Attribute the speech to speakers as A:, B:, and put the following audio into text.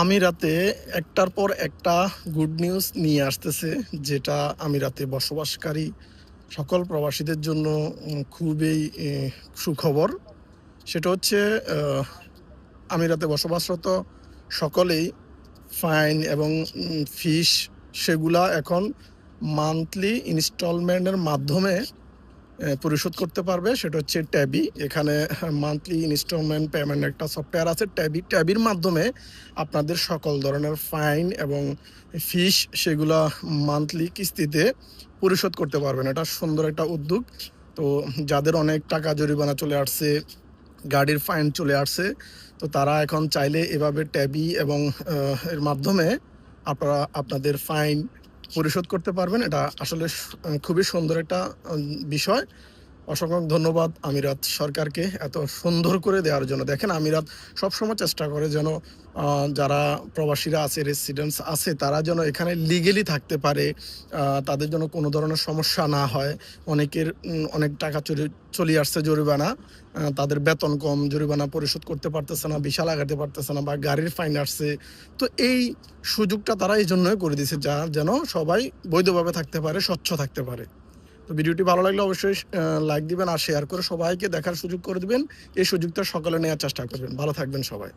A: আমিরাতে একটার পর একটা গুড নিউজ নিয়ে আসতেছে, যেটা আমি রাতে বসবাসকারী সকল প্রবাসীদের জন্য খুবই সুখবর। সেটা হচ্ছে আমি রাতে বসবাসরত সকলেই ফাইন এবং ফিস সেগুলা এখন মান্থলি ইনস্টলমেন্টের মাধ্যমে পরিশোধ করতে পারবে, সেটা হচ্ছে ট্যাবি এখানে মান্থলি ইনস্টলমেন্ট পেমেন্ট একটা সফটওয়্যার আছে ট্যাবি ট্যাবির মাধ্যমে আপনাদের সকল ধরনের ফাইন এবং ফিস সেগুলা মান্থলি কিস্তিতে পরিশোধ করতে পারবেন। এটা সুন্দর একটা উদ্যোগ। তো যাদের অনেক টাকা জরিমানা চলে আসছে, গাড়ির ফাইন চলে আসছে, তো তারা এখন চাইলে এভাবে ট্যাবি এবং এর মাধ্যমে আপনারা, আপনাদের ফাইন পরিশোধ করতে পারবেন। এটা আসলে খুবই সুন্দর একটা বিষয়। অসংখ্য ধন্যবাদ আমিরাত সরকারকে এত সুন্দর করে দেওয়ার জন্য। দেখেন আমিরাত সবসময় চেষ্টা করে যেন যারা প্রবাসীরা আছে রেসিডেন্টস আছে, তারা যেন এখানে লিগেলি থাকতে পারে তাদের জন্য কোনো ধরনের সমস্যা না হয়। অনেকের অনেক টাকা চলে চলে আসছে জরিমানা তাদের বেতন কম, জরিমানা পরিশোধ করতে পারতেছে না বিশাল আগাতে পারতেছে না বা গাড়ির ফাইন আসছে। তো এই সুযোগটা তারা এই জন্যই করে দিয়েছে, যা যেন সবাই বৈধভাবে থাকতে পারে, স্বচ্ছ থাকতে পারে। তো ভিডিওটি ভালো লাগলে অবশ্যই লাইক দিবেন আর শেয়ার করে সবাইকে দেখার সুযোগ করে দিবেন। এই সুযোগটা সকালে নেওয়ার চেষ্টা করবেন। ভালো থাকবেন সবাই।